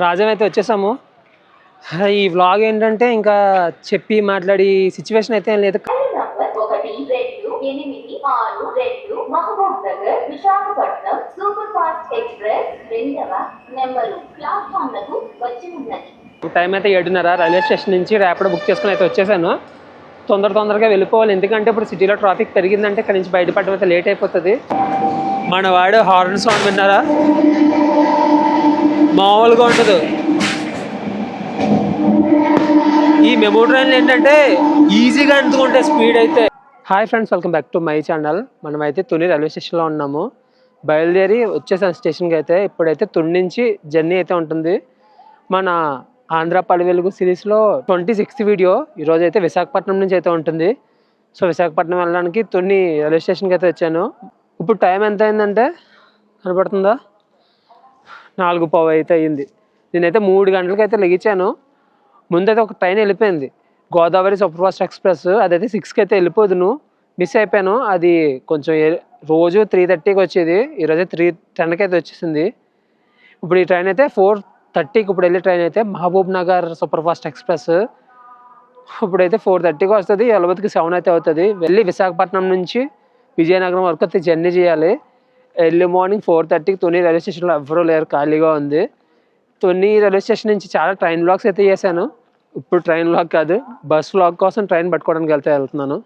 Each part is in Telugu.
రాజం అయితే వచ్చేసాము ఈ వ్లాగ్ ఏంటంటే ఇంకా చెప్పి మాట్లాడి సిచ్యువేషన్ అయితే ఏం లేదు. నంబర్ ఒకటి రెండు ఎనిమిది ఆరు రెండు Mahbubnagar Visakhapatnam super fast express రెండవ నెంబరు ప్లాట్ఫామ్లకు వచ్చి ఉన్నది. టైం అయితే ఏడున్నర. రైల్వే స్టేషన్ నుంచి ర్యాపిడో బుక్ చేసుకుని అయితే వచ్చేసాను. తొందర తొందరగా వెళ్ళిపోవాలి. ఎందుకంటే ఇప్పుడు సిటీలో ట్రాఫిక్ పెరిగిందంటే ఇక్కడ నుంచి బయటపడడం అయితే లేట్ అయిపోతుంది. మన వాడు హార్న్ సౌండ్ విన్నారా? మామూలుగా ఉండదు. ఈ మెమో ట్రైన్లు ఏంటంటే ఈజీగా అందుకుంటే స్పీడ్ అయితే. Hi friends welcome back to my channel. మనమైతే తుని రైల్వే స్టేషన్లో ఉన్నాము. బయలుదేరి వచ్చేసాను స్టేషన్కి అయితే. ఇప్పుడైతే తుని నుంచి జర్నీ అయితే ఉంటుంది. మన ఆంధ్ర పడి వెలుగు సిరీస్లో ట్వంటీ సిక్స్త్ వీడియో ఈరోజు అయితే విశాఖపట్నం నుంచి అయితే ఉంటుంది. సో విశాఖపట్నం వెళ్ళడానికి తుని రైల్వే స్టేషన్కి అయితే వచ్చాను. ఇప్పుడు టైం ఎంత అయిందంటే కనపడుతుందా? నాలుగు పావు అయితే అయ్యింది. నేనైతే మూడు గంటలకైతే అయితే లెగించాను. ముందైతే ఒక ట్రైన్ వెళ్ళిపోయింది. గోదావరి సూపర్ ఫాస్ట్ ఎక్స్ప్రెస్ అదైతే సిక్స్కి అయితే వెళ్ళిపోదును మిస్ అయిపోయాను. అది కొంచెం రోజు త్రీ థర్టీకి వచ్చేది. ఈరోజు త్రీ టెన్కి అయితే వచ్చేసింది. ఇప్పుడు ఈ ట్రైన్ అయితే ఫోర్ థర్టీకి ఇప్పుడు వెళ్ళే ట్రైన్ అయితే Mahabub Nagar super fast express. ఇప్పుడైతే ఫోర్ థర్టీకి వస్తుంది. ఎలవతికి సెవెన్ అయితే అవుతుంది. వెళ్ళి విశాఖపట్నం నుంచి విజయనగరం వరకు అయితే జర్నీ చేయాలి. ఎర్లీ మార్నింగ్ ఫోర్ థర్టీకి తొని రైల్వే స్టేషన్లో ఎవరూ లేరు ఖాళీగా ఉంది. తొని రైల్వే స్టేషన్ నుంచి చాలా ట్రైన్ బ్లాగ్స్ అయితే చేశాను. ఇప్పుడు ట్రైన్ బ్లాగ్ కాదు బస్ బ్లాగ్ కోసం ట్రైన్ పట్టుకోవడానికి వెళ్తే వెళ్తున్నాను.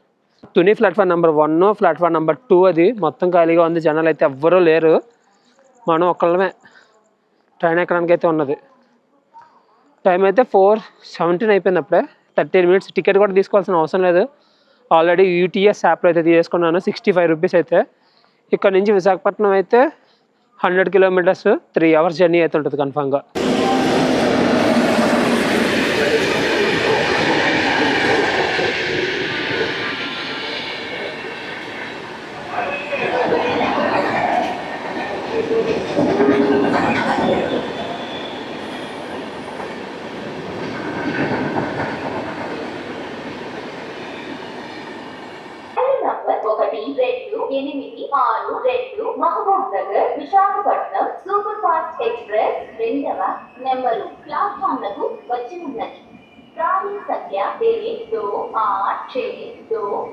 Tuni platform number one platform number two అది. మొత్తం ఖాళీగా ఉంది జనాలు అయితే ఎవ్వరూ లేరు. మనం ఒక్కళ్ళమే ట్రైన్ ఎక్కడానికి అయితే ఉన్నది. టైం అయితే ఫోర్ సెవెంటీన్ అయిపోయింది అప్పుడే. థర్టీన్ మినిట్స్ టికెట్ కూడా తీసుకోవాల్సిన అవసరం లేదు. ఆల్రెడీ యూటీఎస్ యాప్లో అయితే తీసుకున్నాను సిక్స్టీ ఫైవ్ రూపీస్ అయితే. ఇక్కడ నుంచి విశాఖపట్నం అయితే hundred kilometres three hours journey అయితే ఉంటుంది కన్ఫామ్గా.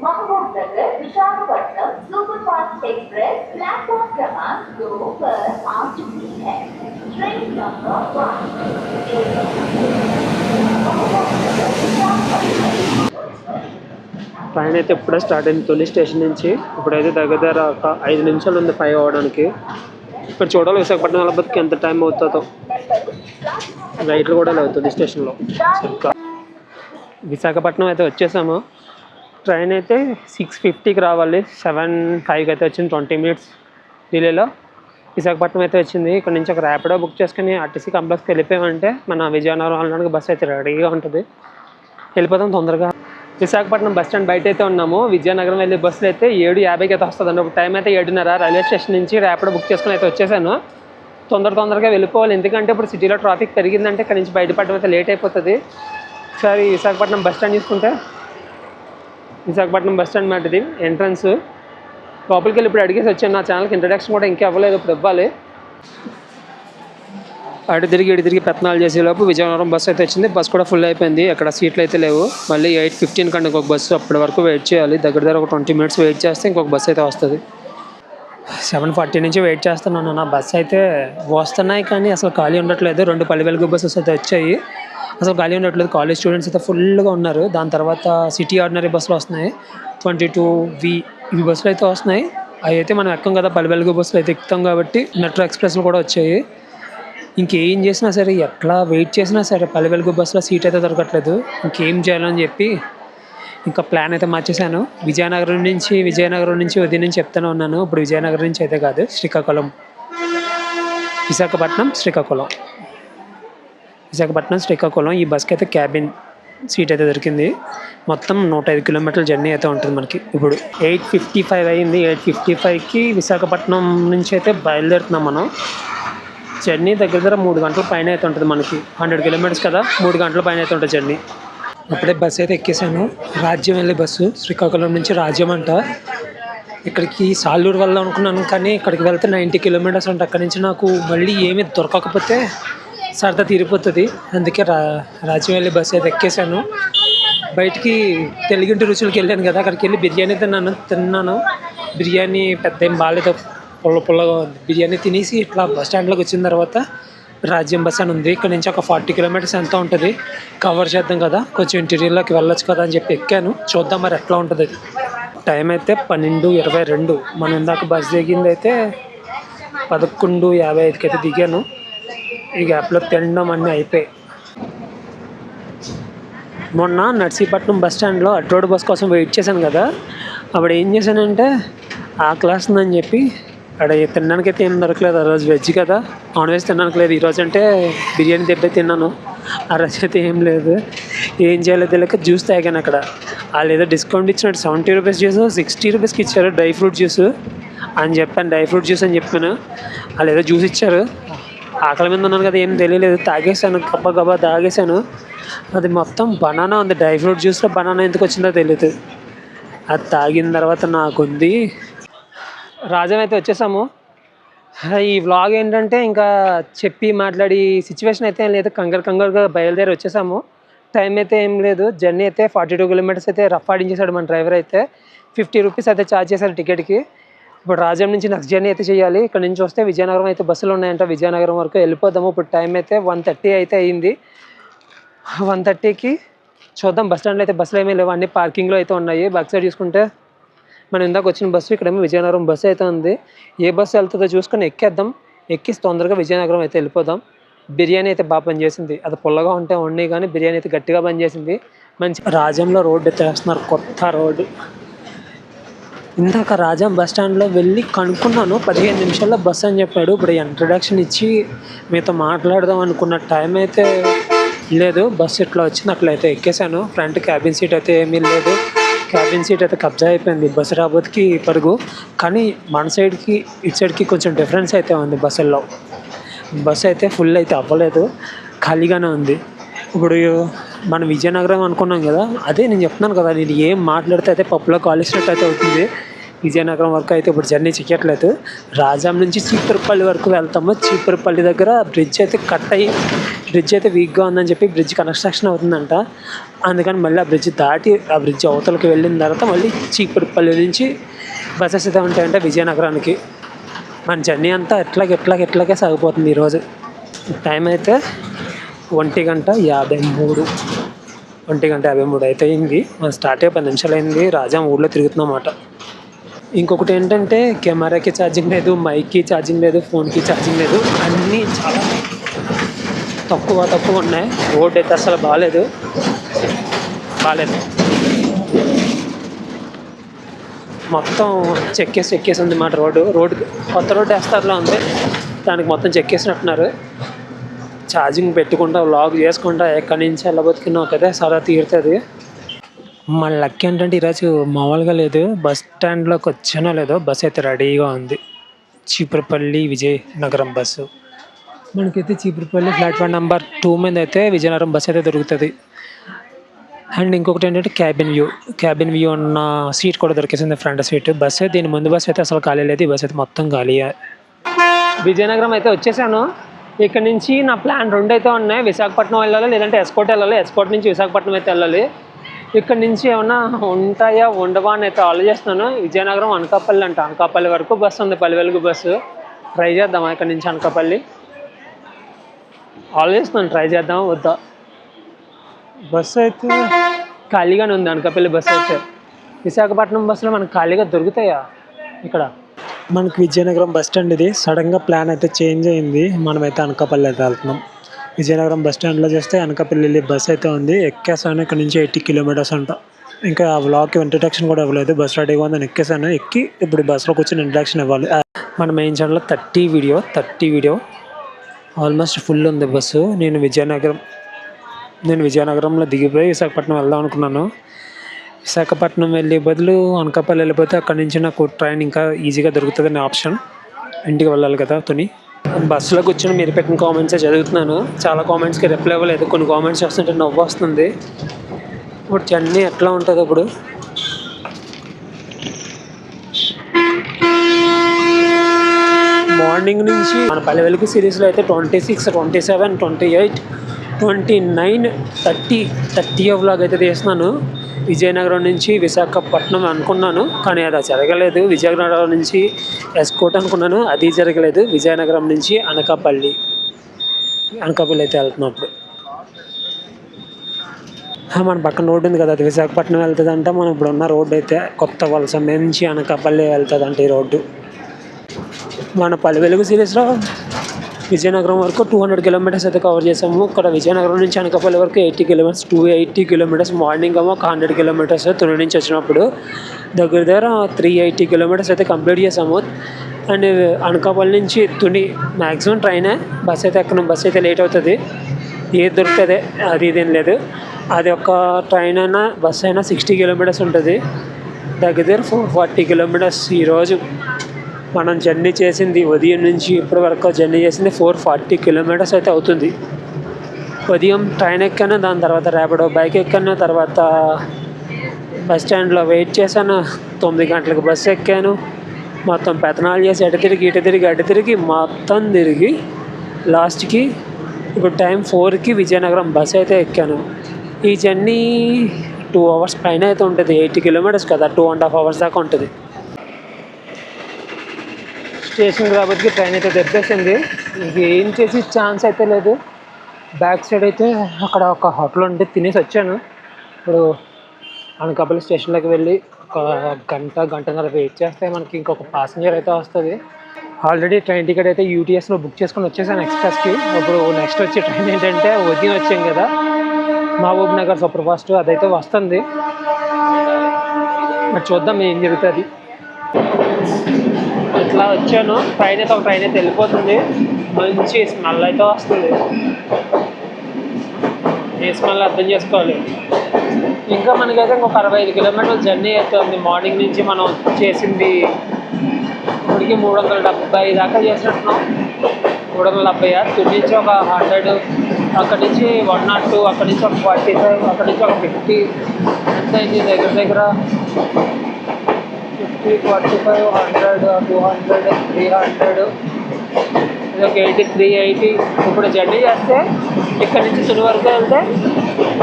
మహబూబ్ ట్రైన్ ట్రైన్ అయితే ఇప్పుడే స్టార్ట్ అయింది. తొలి స్టేషన్ నుంచి ఇప్పుడైతే దగ్గర దగ్గర ఒక ఐదు నిమిషాలు ఉంది పై అవ్వడానికి ఇక్కడ చూడాలి విశాఖపట్నం వెళ్ళబోతుకి ఎంత టైం అవుతుందో. లైట్లు కూడా లేవు తొలి స్టేషన్లో. విశాఖపట్నం అయితే వచ్చేసాము. ట్రైన్ అయితే సిక్స్ ఫిఫ్టీకి రావాలి. సెవెన్ ఫైవ్కి అయితే వచ్చింది. Twenty minutes డిలేలో. విశాఖపట్నం అయితే వచ్చింది. ఇక్కడ నుంచి ఒక ర్యాపిడో బుక్ చేసుకుని ఆర్టీసీ కాంప్లెక్స్కి వెళ్ళిపోయామంటే మన విజయనగరం వెళ్ళడానికి బస్సు అయితే రెడీగా ఉంటుంది. వెళ్ళిపోతాం తొందరగా. విశాఖపట్నం బస్ స్టాండ్ బయట అయితే ఉన్నాము. విజయనగరం వెళ్ళే బస్సులు అయితే ఏడు యాభైకి అయితే వస్తుంది అండి టైం అయితే ఏడున్నర. రైల్వే స్టేషన్ నుంచి ర్యాపిడో బుక్ చేసుకుని అయితే వచ్చేసాను. తొందర తొందరగా వెళ్ళిపోవాలి. ఎందుకంటే ఇప్పుడు సిటీలో ట్రాఫిక్ పెరిగిందంటే ఇక్కడ నుంచి బయటపడడం అయితే లేట్ అయిపోతుంది. ఒకసారి విశాఖపట్నం బస్ స్టాండ్ చూసుకుంటే విశాఖపట్నం బస్ స్టాండ్ మాట ఇది ఎంట్రన్స్. లోపలికి వెళ్ళి ఇప్పుడు అడిగేసి వచ్చాను నా ఛానల్కి ఇంట్రడక్షన్ కూడా ఇంకా ఇవ్వలేదు ఇప్పుడు ఇవ్వాలి. అటు తిరిగి ఇటు తిరిగి పెత్తనాలు చేసే లోపు విజయనగరం బస్సు అయితే వచ్చింది బస్ కూడా ఫుల్ అయిపోయింది అక్కడ సీట్లు అయితే లేవు. మళ్ళీ ఎయిట్ ఫిఫ్టీన్ కంటే ఇంకొక బస్సు అప్పటి వరకు వెయిట్ చేయాలి దగ్గర దగ్గర ఒక ట్వంటీ మినిట్స్ వెయిట్ చేస్తే ఇంకొక బస్సు అయితే వస్తుంది. సెవెన్ ఫార్టీ నుంచి వెయిట్ చేస్తున్నాను నా బస్సు అయితే వస్తున్నాయి కానీ అసలు ఖాళీ ఉండట్లేదు రెండు పల్లె వెలుగు బస్సెస్ అయితే వచ్చాయి. అసలు ఖాళీ ఉండట్లేదు. కాలేజ్ స్టూడెంట్స్ అయితే ఫుల్గా ఉన్నారు. దాని తర్వాత సిటీ ఆర్డినరీ బస్సులు వస్తున్నాయి. ట్వంటీ టూ వి ఇవి బస్సులు అయితే వస్తున్నాయి. అవి అయితే మనం ఎక్కం కదా పల్లెబెలుగు బస్సులు అయితే ఎక్కుతాం కాబట్టి మెట్రో ఎక్స్ప్రెస్లు కూడా వచ్చాయి. ఇంకేం చేసినా సరే ఎట్లా వెయిట్ చేసినా సరే పల్లెవెలుగు బస్సులో సీట్ అయితే దొరకట్లేదు. ఇంకేం చేయాలని చెప్పి ఇంకా ప్లాన్ అయితే మార్చేశాను. విజయనగరం నుంచి విజయనగరం నుంచి ఉదయం నుంచి చెప్తానే ఉన్నాను. ఇప్పుడు విజయనగరం నుంచి అయితే కాదు శ్రీకాకుళం. విశాఖపట్నం శ్రీకాకుళం. విశాఖపట్నం శ్రీకాకుళం ఈ బస్కి అయితే క్యాబిన్ సీట్ అయితే దొరికింది. మొత్తం నూట ఐదు కిలోమీటర్ల జర్నీ అయితే ఉంటుంది మనకి. ఇప్పుడు ఎయిట్ ఫిఫ్టీ ఫైవ్ అయింది. ఎయిట్ ఫిఫ్టీ ఫైవ్కి విశాఖపట్నం నుంచి అయితే బయలుదేరుతున్నాం మనం. జర్నీ దగ్గర దగ్గర మూడు గంటల పైన అయితే ఉంటుంది మనకి. హండ్రెడ్ కిలోమీటర్స్ కదా మూడు గంటల పైన అయితే ఉంటుంది జర్నీ అప్పుడే బస్సు అయితే ఎక్కేసాను. రాజ్యం వెళ్ళే బస్సు శ్రీకాకుళం నుంచి రాజ్యం అంట. ఇక్కడికి సాలూరు వెళ్దాం అనుకున్నాను కానీ ఇక్కడికి వెళ్తే నైంటీ కిలోమీటర్స్ అంటే. అక్కడి నుంచి నాకు మళ్ళీ ఏమీ దొరకకపోతే సరదా తీరిపోతుంది. అందుకే రా రాజమౌళి బస్ అయితే ఎక్కేసాను బయటికి తెలుగింటి రుచులకి వెళ్ళాను కదా అక్కడికి వెళ్ళి బిర్యానీ తిన్నాను తిన్నాను. బిర్యానీ పెద్ద ఏం బాగాలేదు పుల్ల పుల్లగా ఉంది. బిర్యానీ తినేసి ఇట్లా బస్ స్టాండ్లోకి వచ్చిన తర్వాత రాజ్యం బస్ అని ఉంది. ఇక్కడ నుంచి ఒక ఫార్టీ కిలోమీటర్స్ ఎంత ఉంటుంది కవర్ చేద్దాం కదా కొంచెం ఇంటీరియర్లోకి వెళ్ళొచ్చు కదా అని చెప్పి ఎక్కాను. చూద్దాం మరి ఎట్లా ఉంటుంది. అది టైం అయితే పన్నెండు ఇరవై రెండు. మనం ఇందాక బస్ దిగింది అయితే పదకొండు యాభై ఐదుకి అయితే దిగాను. ఈ గ్యాప్లో తినడం అన్నీ అయిపోయాయి. మొన్న నర్సీపట్నం బస్ స్టాండ్లో అడ్రోడ్ బస్ కోసం వెయిట్ చేశాను కదా అప్పుడు ఏం చేశానంటే ఆ క్లాస్ ఉందని చెప్పి అక్కడ తినడానికి అయితే ఏం దొరకలేదు ఆ రోజు వెజ్ కదా నాన్ వెజ్ తినడానికి లేదు ఈరోజు అంటే బిర్యానీ దెబ్బ తిన్నాను ఆ రోజు అయితే ఏం లేదు ఏం చేయాలో తెలియక జ్యూస్ తాగాను అక్కడ. వాళ్ళు ఏదో డిస్కౌంట్ ఇచ్చినట్టు సెవెంటీ రూపీస్ జ్యూస్ సిక్స్టీ రూపీస్కి ఇచ్చారు డ్రై ఫ్రూట్ జ్యూస్ అని చెప్పాను డ్రై ఫ్రూట్ జ్యూస్ అని చెప్పాను. వాళ్ళు ఏదో జ్యూస్ ఇచ్చారు ఆకలి మీద ఉన్నాను కదా ఏం తెలియలేదు. తాగేసాను గబ్బా గబ్బా తాగేసాను అది మొత్తం బనానా ఉంది. డ్రై ఫ్రూట్ జ్యూస్లో బనానా ఎందుకు వచ్చిందో తెలియదు అది తాగిన తర్వాత నాకుంది. రాజం అయితే వచ్చేసాము. ఈ వ్లాగ్ ఏంటంటే ఇంకా చెప్పి మాట్లాడి సిచ్యువేషన్ అయితే ఏం లేదు. కంగారు కంగారుగా బయలుదేరి వచ్చేసాము. టైం అయితే ఏం లేదు. జర్నీ అయితే ఫార్టీ టూ కిలోమీటర్స్ అయితే రఫ్ ఆడించేశాడు మన డ్రైవర్ అయితే. ఫిఫ్టీ రూపీస్ అయితే ఛార్జ్ చేశారు టికెట్కి ఇప్పుడు రాజ్యం నుంచి నెక్స్ట్ జర్నీ అయితే చేయాలి. ఇక్కడ నుంచి వస్తే విజయనగరం అయితే బస్సులు ఉన్నాయంట. విజయనగరం వరకు వెళ్ళిపోదాము. ఇప్పుడు టైం అయితే వన్ థర్టీ అయితే అయింది. వన్ థర్టీకి చూద్దాం. బస్ స్టాండ్లో అయితే బస్సులు ఏమీ లేవు. అన్ని పార్కింగ్లో అయితే ఉన్నాయి. బ్యాక్ సైడ్ చూసుకుంటే మనం ఇందాక వచ్చిన బస్సు ఇక్కడేమో విజయనగరం బస్సు అయితే ఉంది. ఏ బస్సు వెళ్తుందో చూసుకొని ఎక్కేద్దాం. ఎక్కిసి తొందరగా విజయనగరం అయితే వెళ్ళిపోదాం. బిర్యానీ అయితే బాగా పనిచేసింది. అది పుల్లగా ఉంటే ఉన్నాయి కానీ బిర్యానీ అయితే గట్టిగా పనిచేసింది. మంచి రాజ్యంలో రోడ్డు అయితే వేస్తున్నారు కొత్త రోడ్డు. ఇందాక రాజాం బస్ స్టాండ్లో వెళ్ళి కనుక్కున్నాను. పదిహేను నిమిషాల్లో బస్ అని చెప్పాడు. ఇప్పుడు ఇంట్రడక్షన్ ఇచ్చి మీతో మాట్లాడదాం అనుకున్న టైం అయితే లేదు. బస్సు ఇట్లా వచ్చింది అట్లయితే ఎక్కేసాను ఫ్రంట్ క్యాబిన్ సీట్ అయితే ఏమీ లేదు. క్యాబిన్ సీట్ అయితే కబ్జా అయిపోయింది. బస్సు రాబోతుకి పరుగు. కానీ మన సైడ్కి ఇటు సైడ్కి కొంచెం డిఫరెన్స్ అయితే ఉంది బస్సుల్లో. బస్సు అయితే ఫుల్ అయితే అవ్వలేదు. ఖాళీగానే ఉంది. ఇప్పుడు మనం విజయనగరం అనుకున్నాం కదా అదే నేను చెప్తున్నాను కదా నేను ఏం మాట్లాడితే అయితే పప్పులో కాలేసినట్టు అయితే అవుతుంది. విజయనగరం వరకు అయితే ఇప్పుడు జర్నీ చెయ్యట్లేదు. రాజాం నుంచి చీపురుపల్లి వరకు వెళ్తాము. చీపురుపల్లి దగ్గర బ్రిడ్జ్ అయితే కట్ అయ్యి బ్రిడ్జ్ అయితే వీక్గా ఉందని చెప్పి బ్రిడ్జ్ కన్స్ట్రక్షన్ అవుతుందంట. అందుకని మళ్ళీ ఆ బ్రిడ్జ్ దాటి ఆ బ్రిడ్జ్ అవతలకి వెళ్ళిన తర్వాత మళ్ళీ చీపురుపల్లి నుంచి బస్సెస్ అయితే ఉంటాయంట విజయనగరానికి. మన జర్నీ అంతా ఎట్లాగ ఎట్లాగ ఎట్లాగే సాగిపోతుంది ఈరోజు. టైం అయితే ఒంటి గంట యాభై మూడు. ఒంటి గంట యాభై మూడు అయితే అయింది మనం స్టార్ట్ అయ్యి పది నిమిషాలు అయింది రాజా ఊళ్ళో తిరుగుతున్నమాట ఇంకొకటి ఏంటంటే కెమెరాకి ఛార్జింగ్ లేదు మైక్కి ఛార్జింగ్ లేదు ఫోన్కి ఛార్జింగ్ లేదు. అన్నీ చాలా తక్కువ తక్కువ ఉన్నాయి. రోడ్ అయితే అసలు బాగాలేదు బాగాలేదు మొత్తం చెక్కేసి చెక్కేసి ఉంది మాట రోడ్డు. రోడ్డు కొత్త రోడ్డు వేస్తారులో ఉంది దానికి మొత్తం చెక్కేసినట్టున్నారు. ఛార్జింగ్ పెట్టుకుంటా లాగ్ చేసుకుంటా ఎక్కడి నుంచి వెళ్ళబోతుకున్నావు కదా సరే తీరుతుంది. మా లక్ ఏంటంటే ఈరోజు మామూలుగా లేదు బస్ స్టాండ్లోకి వచ్చానో లేదో బస్ అయితే రెడీగా ఉంది. చీపురపల్లి విజయనగరం బస్సు మనకైతే చీపురపల్లి ప్లాట్ఫామ్ నెంబర్ టూ మీద అయితే విజయనగరం బస్ అయితే దొరుకుతుంది. అండ్ ఇంకొకటి ఏంటంటే క్యాబిన్ వ్యూ క్యాబిన్ వ్యూ ఉన్న సీట్ కూడా దొరికేసింది ఫ్రంట్ సీట్ బస్ దీని ముందు బస్ అయితే అసలు ఖాళీ లేదు ఈ బస్ అయితే మొత్తం ఖాళీ విజయనగరం అయితే వచ్చేసాను. ఇక్కడ నుంచి నా ప్లాన్ రెండు అయితే ఉన్నాయి. విశాఖపట్నం వెళ్ళాలి లేదంటే ఎస్కోట్ వెళ్ళాలి? ఎస్కోట్ నుంచి విశాఖపట్నం అయితే వెళ్ళాలి. ఇక్కడ నుంచి ఏమన్నా ఉంటాయా? ఉండవా? అని అయితే ఆలోచిస్తున్నాను. విజయనగరం అనకాపల్లి అంట. అనకాపల్లి వరకు బస్సు ఉంది. పల్లివెలుగు బస్సు. ట్రై చేద్దామా ఇక్కడ నుంచి అనకాపల్లి? ఆలోచిస్తున్నాను. ట్రై చేద్దామా? వద్దా? బస్సు అయితే ఖాళీగానే ఉంది. అనకాపల్లి బస్సు అయితే. విశాఖపట్నం బస్సులో మనకు ఖాళీగా దొరుకుతాయా? ఇక్కడ? మనకి విజయనగరం బస్ స్టాండ్ ఇది. సడన్గా ప్లాన్ అయితే చేంజ్ అయింది. మనమైతే అనకాపల్లి అయితే వెళ్తున్నాం. విజయనగరం బస్ స్టాండ్లో చేస్తే అనకాపల్లి బస్ అయితే ఉంది. ఎక్కేసాను. ఇక్కడ నుంచి ఎయిటీ కిలోమీటర్స్ అంట. ఇంకా ఆ వ్లాగ్కి ఇంట్రడక్షన్ కూడా ఇవ్వలేదు. బస్ రెడీగా ఉందని ఎక్కేసాను. ఎక్కి ఇప్పుడు బస్సులో కూర్చొని ఇంట్రడక్షన్ ఇవ్వాలి. మన మెయిన్ ఛానల్లో thirty video thirty video almost full ఉంది బస్సు. నేను విజయనగరం నేను విజయనగరంలో దిగిపోయి విశాఖపట్నం వెళ్దాం అనుకున్నాను. విశాఖపట్నం వెళ్ళే బదులు అనకాపల్లి వెళ్ళిపోతే అక్కడ నుంచి నాకు ట్రైన్ ఇంకా ఈజీగా దొరుకుతుందని ఆప్షన్. ఇంటికి వెళ్ళాలి కదా తుని. బస్సులో కూర్చొని మీరు పెట్టిన కామెంట్సే చదువుతున్నాను. చాలా కామెంట్స్కి రిప్లై ఇవ్వలేదు. కొన్ని కామెంట్స్ వస్తుంటే నవ్వు వస్తుంది. ఇప్పుడు జర్నీ ఎట్లా ఉంటుంది ఇప్పుడు? మార్నింగ్ నుంచి మన పల్లెవెలుగు సిరీస్లో అయితే twenty six twenty seven twenty eight twenty nine thirty thirty vlog అయితే తీస్తున్నాను. విజయనగరం నుంచి విశాఖపట్నం అనుకున్నాను కానీ అది జరగలేదు. విజయనగరం నుంచి ఎస్కోట్ అనుకున్నాను అది జరగలేదు. విజయనగరం నుంచి అనకాపల్లి అనకాపల్లి అయితే వెళ్తున్నప్పుడు మన పక్కన రోడ్డు ఉంది కదా అది విశాఖపట్నం వెళ్తుంది అంటే మనం ఇప్పుడు ఉన్న రోడ్డు అయితే కొత్త వలస నుంచి అనకాపల్లి వెళ్తుంది అంటే ఈ రోడ్డు. మన పల్లె వెలుగు సిరీస్లో విజయనగరం వరకు టూ హండ్రెడ్ కిలోమీటర్స్ అయితే కవర్ చేసాము ఇక్కడ విజయనగరం నుంచి అనకాపల్లి వరకు eighty kilometres two eighty kilometres morning ఏమో ఒక హండ్రెడ్ కిలోమీటర్స్ తుని నుంచి వచ్చినప్పుడు. దగ్గర దగ్గర త్రీ ఎయిటీ కిలోమీటర్స్ అయితే కంప్లీట్ చేసాము అండ్ అనకాపల్లి నుంచి తుని మ్యాక్సిమం ట్రైనే బస్ అయితే ఎక్కను బస్ అయితే లేట్ అవుతుంది. ఏది దొరుకుతుంది అది ఇదేం లేదు. అది ఒక ట్రైన్ అయినా బస్ అయినా సిక్స్టీ కిలోమీటర్స్ ఉంటుంది. దగ్గర దగ్గర ఫోర్ ఫార్టీ కిలోమీటర్స్ ఈరోజు మనం జర్నీ చేసింది ఉదయం నుంచి ఇప్పటి వరకు జర్నీ చేసింది ఫోర్ ఫార్టీ కిలోమీటర్స్ అయితే అవుతుంది. ఉదయం ట్రైన్ ఎక్కాను దాని తర్వాత ర్యాపిడో బైక్ ఎక్కాను తర్వాత బస్ స్టాండ్లో వెయిట్ చేశాను. తొమ్మిది గంటలకు బస్సు ఎక్కాను. మొత్తం పెత్తనాలు చేసి ఎటు తిరిగి ఇటు తిరిగి అటు తిరిగి మొత్తం తిరిగి లాస్ట్కి ఇప్పుడు టైం ఫోర్కి విజయనగరం బస్ అయితే ఎక్కాను. ఈ జర్నీ టూ అవర్స్ పైన అయితే ఉంటుంది. ఎయిటీ కిలోమీటర్స్ కదా టూ అండ్ హాఫ్ అవర్స్ దాకా ఉంటుంది. స్టేషన్కి కాబట్టి ట్రైన్ అయితే దెబ్బేసింది. ఏం చేసి ఛాన్స్ అయితే లేదు. బ్యాక్ సైడ్ అయితే అక్కడ ఒక హోటల్ ఉంటే తినేసి వచ్చాను. ఇప్పుడు అనకాపల్లి స్టేషన్లోకి వెళ్ళి ఒక గంట గంటన్నర వెయిట్ చేస్తే మనకి ఇంకొక ప్యాసింజర్ అయితే వస్తుంది. ఆల్రెడీ ట్రైన్ టికెట్ అయితే యూటీఎస్లో బుక్ చేసుకొని వచ్చేసాను ఎక్స్ప్రెస్కి. ఇప్పుడు నెక్స్ట్ వచ్చే ట్రైన్ ఏంటంటే ఉదయం వచ్చాం కదా. మహబూబ్ నగర్ సూపర్ ఫాస్ట్ అదైతే వస్తుంది. మరి చూద్దాం ఏం జరుగుతుంది. ఇట్లా వచ్చాను. ట్రైన్ అయితే ఒక ట్రైన్ అయితే వెళ్ళిపోతుంది. మంచి స్మెల్ అయితే వస్తుంది. ఏ స్మెల్ అర్థం చేసుకోవాలి? ఇంకా మనకైతే ఇంకొక అరవై ఐదు కిలోమీటర్ల జర్నీ అవుతుంది మార్నింగ్ నుంచి మనం చేసింది ఇప్పటికి మూడు వందల డెబ్బై దాకా చేసినట్టున్నాం. మూడు వందల డెబ్బై తుడి నుంచి ఒక హండ్రెడ్ అక్కడి నుంచి వన్ నాట్ టూ అక్కడి నుంచి ఒక ఫార్టీ ఫైవ్ అక్కడి నుంచి ఒక ఫిఫ్టీ ఎంత అయింది దగ్గర దగ్గర. Fifty forty five hundred two hundred three hundred ఇది ఒక ఎయిటీ త్రీ ఎయిటీ. ఇప్పుడు జర్నీ చేస్తే ఇక్కడ నుంచి తుని వరకు వెళ్తే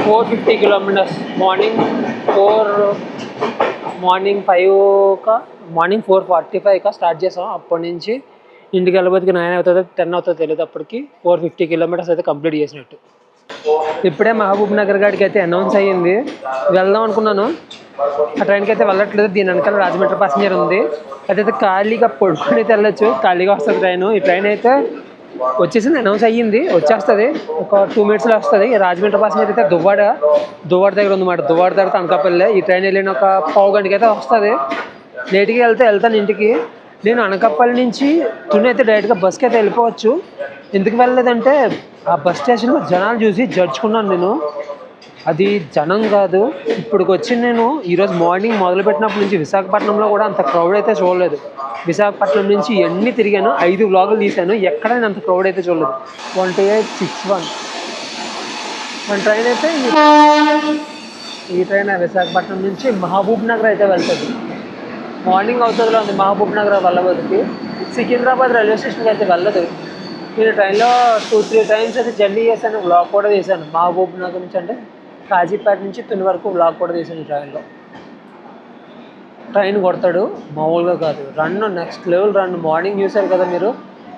four fifty kilometres. Morning four morning ఫైవ్కా morning four forty ఫైవ్కా స్టార్ట్ చేసాం. అప్పటి నుంచి ఇంటికి వెళ్ళబోతుకి నైన్ అవుతుందో టెన్ అవుతుందో తెలియదు అప్పటికి. ఫోర్ ఫిఫ్టీ కిలోమీటర్స్ అయితే కంప్లీట్ చేసినట్టు. ఇప్పుడే మహబూబ్ నగర్ గారికి అయితే అనౌన్స్ అయ్యింది. వెళ్దాం అనుకున్నాను. ఆ ట్రైన్కి అయితే వెళ్ళట్లేదు. దీని వెనకాల రాజమండ్రి ప్యాసింజర్ ఉంది. అదైతే ఖాళీగా పడుకొని అయితే వెళ్ళొచ్చు. ఖాళీగా వస్తుంది ట్రైన్ ఈ ట్రైన్ అయితే వచ్చేసింది. అనౌన్స్ అయ్యింది. వచ్చేస్తుంది. ఒక టూ మినిట్స్లో వస్తుంది. ఈ రాజమండ్రి ప్యాసింజర్ అయితే దువ్వాడ దువ్వాడ దగ్గర ఉందన్నమాట దువ్వాడ దగ్గర అనకాపల్లి ఈ ట్రైన్ వెళ్ళిన ఒక పావు గంటకి అయితే వస్తుంది. నేటికి వెళ్తే వెళ్తాను ఇంటికి. నేను అనకాపల్లి నుంచి తుని అయితే డైరెక్ట్గా బస్కి అయితే వెళ్ళిపోవచ్చు. ఎందుకు వెళ్ళలేదంటే ఆ బస్ స్టేషన్లో జనాలు చూసి జడ్చుకున్నాను నేను. అది జనం కాదు. ఇప్పుడు వచ్చి నేను ఈరోజు మార్నింగ్ మొదలుపెట్టినప్పటి నుంచి విశాఖపట్నంలో కూడా అంత క్రౌడ్ అయితే చూడలేదు. విశాఖపట్నం నుంచి ఎన్ని తిరిగాను ఐదు వ్లాగులు తీశాను. ఎక్కడైనా అంత క్రౌడ్ అయితే చూడలేదు. One two eight six one. మన ట్రైన్ అయితే ఈ- ఈ ట్రైన్ విశాఖపట్నం నుంచి మహబూబ్ నగర్ అయితే వెళ్తుంది. మార్నింగ్ అవుతుందిలో ఉంది. మహబూబ్ నగర్ వెళ్ళబోతుంది సికింద్రాబాద్ రైల్వే స్టేషన్కి అయితే వెళ్ళదు. నేను ట్రైన్లో టూ త్రీ టైమ్స్ అయితే జర్నీ చేశాను వ్లాగ్ కూడా తీశాను. మహబూబ్ నగర్ నుంచి అంటే కాజీపేట నుంచి తుని వరకు వ్లాగ్ కూడా చేశాను ట్రైన్లో ట్రైన్ కొడతాడు మామూలుగా కాదు. Run next level run morning చూశారు కదా మీరు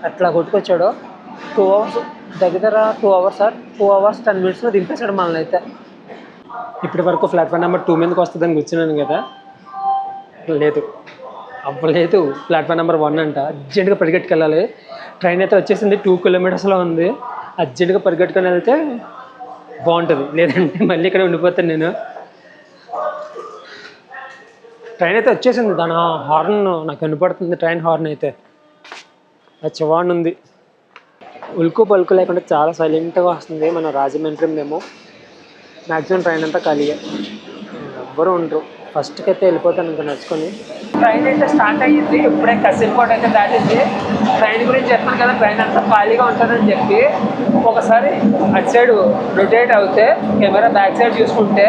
అట్లా కొట్టుకొచ్చాడో. టూ అవర్స్ దగ్గర two hours sir two hours ten మినిట్స్లో దింపేశాడు మనల్ని అయితే. ఇప్పటి వరకు ప్లాట్ఫామ్ నెంబర్ టూ మీదకి వస్తుందని కూర్చున్నాను కదా. లేదు. అవ్వలేదు. ప్లాట్ఫామ్ నెంబర్ వన్ అంట. అర్జెంటుగా పరిగెట్టుకెళ్ళాలి. ట్రైన్ అయితే వచ్చేసింది టూ కిలోమీటర్స్లో ఉంది. అర్జెంటుగా పరిగెట్టుకొని వెళ్తే బాగుంటుంది. లేదంటే మళ్ళీ ఇక్కడ ఉండిపోతాను నేను. ట్రైన్ అయితే వచ్చేసింది. దాని హార్న్ నాకు వినపడుతుంది. ట్రైన్ హార్న్ అయితే. అది చివాన్ ఉంది. ఉల్కు పలుకు లేకుండా చాలా సైలెంట్గా వస్తుంది. మన రాజమండ్రి మేము. మ్యాక్సిమం ట్రైన్ అంతా ఖాళీగా ఎవ్వరు ఉండరు. ఫస్ట్కి అయితే వెళ్ళిపోతాను ఇంకా నడుచుకొని. ట్రైన్ అయితే స్టార్ట్ అయ్యింది. ఇప్పుడే కసిరికోట అయితే దాటింది ట్రైన్ గురించి చెప్పాను కదా ట్రైన్ అంతా ఖాళీగా ఉంటుందని చెప్పి. ఒకసారి అటు సైడ్ రొటేట్ అవుతే కెమెరా బ్యాక్ సైడ్ చూసుకుంటే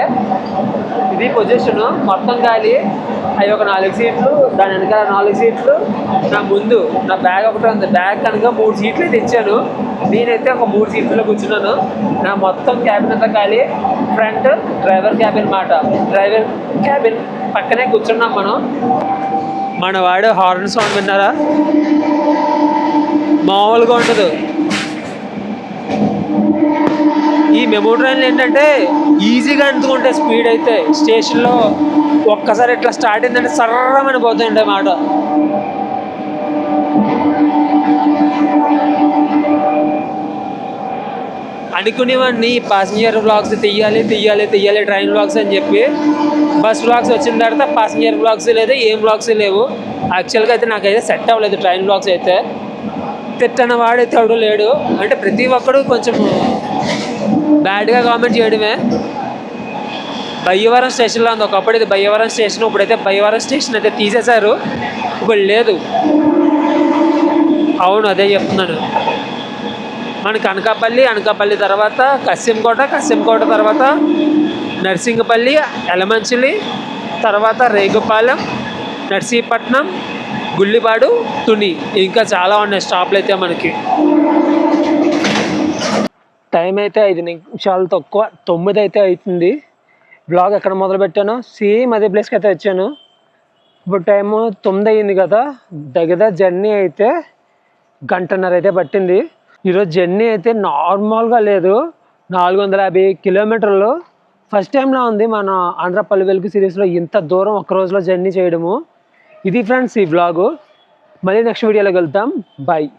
ఇది పొజిషన్. మొత్తం ఖాళీ అవి ఒక నాలుగు సీట్లు దాని వెనకాల నాలుగు సీట్లు. నా ముందు నా బ్యాగ్ ఒకటి ఉంది. బ్యాగ్ కనుక మూడు సీట్లు తెచ్చాను. నేనైతే ఒక మూడు సీట్లలో కూర్చున్నాను. నా మొత్తం క్యాబిన్ అంతా ఖాళీ. ఫ్రంట్ డ్రైవర్ క్యాబిన్ మాట. డ్రైవర్ క్యాబిన్ పక్కనే కూర్చున్నాం మనం. మన వాడు హార్న్ సౌండ్ విన్నారా? మామూలుగా ఉండదు. ఈ మెమో ట్రైన్లు ఏంటంటే ఈజీగా అందుకుంటాయి స్పీడ్ అయితే స్టేషన్లో ఒక్కసారి ఇట్లా స్టార్ట్ అయిందంటే సర్రమని పోతాయండి మాట. అనుకునేవాడిని పాసింజర్ బ్లాగ్స్ తీయాలి తీయాలి తీయాలి ట్రైన్ బ్లాగ్స్ అని చెప్పి. బస్ బ్లాగ్స్ వచ్చిన తర్వాత పాసింజర్ బ్లాగ్స్ లేదు ఏం బ్లాగ్స్ లేవు. యాక్చువల్గా అయితే నాకైతే సెట్ అవ్వలేదు ట్రైన్ బ్లాగ్స్ అయితే. తిట్టన వాడు ఎవడు లేడు. అంటే ప్రతి ఒక్కడు కొంచెం బ్యాడ్గా కామెంట్ చేయడమే. బయ్యవరం స్టేషన్లో ఉంది. ఒకప్పుడు ఇది బయ్యవరం స్టేషన్ ఇప్పుడైతే బయ్యవరం స్టేషన్ అయితే తీసేశారు. ఇప్పుడు లేదు. అవును అదే చెప్తున్నాను. మనకి అనకాపల్లి అనకాపల్లి తర్వాత కశ్యంకోట కశ్యంకోట తర్వాత నర్సింగపల్లి ఎలమంచిలి తర్వాత రేగుపాలెం నర్సీపట్నం గుల్లిపాడు తుని. ఇంకా చాలా ఉన్నాయి స్టాప్లు అయితే మనకి. టైం అయితే ఐదు నిమిషాలు తక్కువ. తొమ్మిది అయితే అవుతుంది బ్లాగ్ ఎక్కడ మొదలు పెట్టానో సేమ్ అదే ప్లేస్కి అయితే వచ్చాను. ఇప్పుడు టైము తొమ్మిది అయింది కదా. దగ్గర జర్నీ అయితే గంటన్నర అయితే పట్టింది. ఈరోజు జర్నీ అయితే నార్మల్గా లేదు. నాలుగు వందల యాభై కిలోమీటర్లు. ఫస్ట్ టైంలో ఉంది మన ఆంధ్ర పల్లెవెలుగు సిరీస్లో ఇంత దూరం ఒక రోజులో జర్నీ చేయడము. ఇది ఫ్రెండ్స్ ఈ బ్లాగు మళ్ళీ నెక్స్ట్ వీడియోలోకి వెళ్తాం బాయ్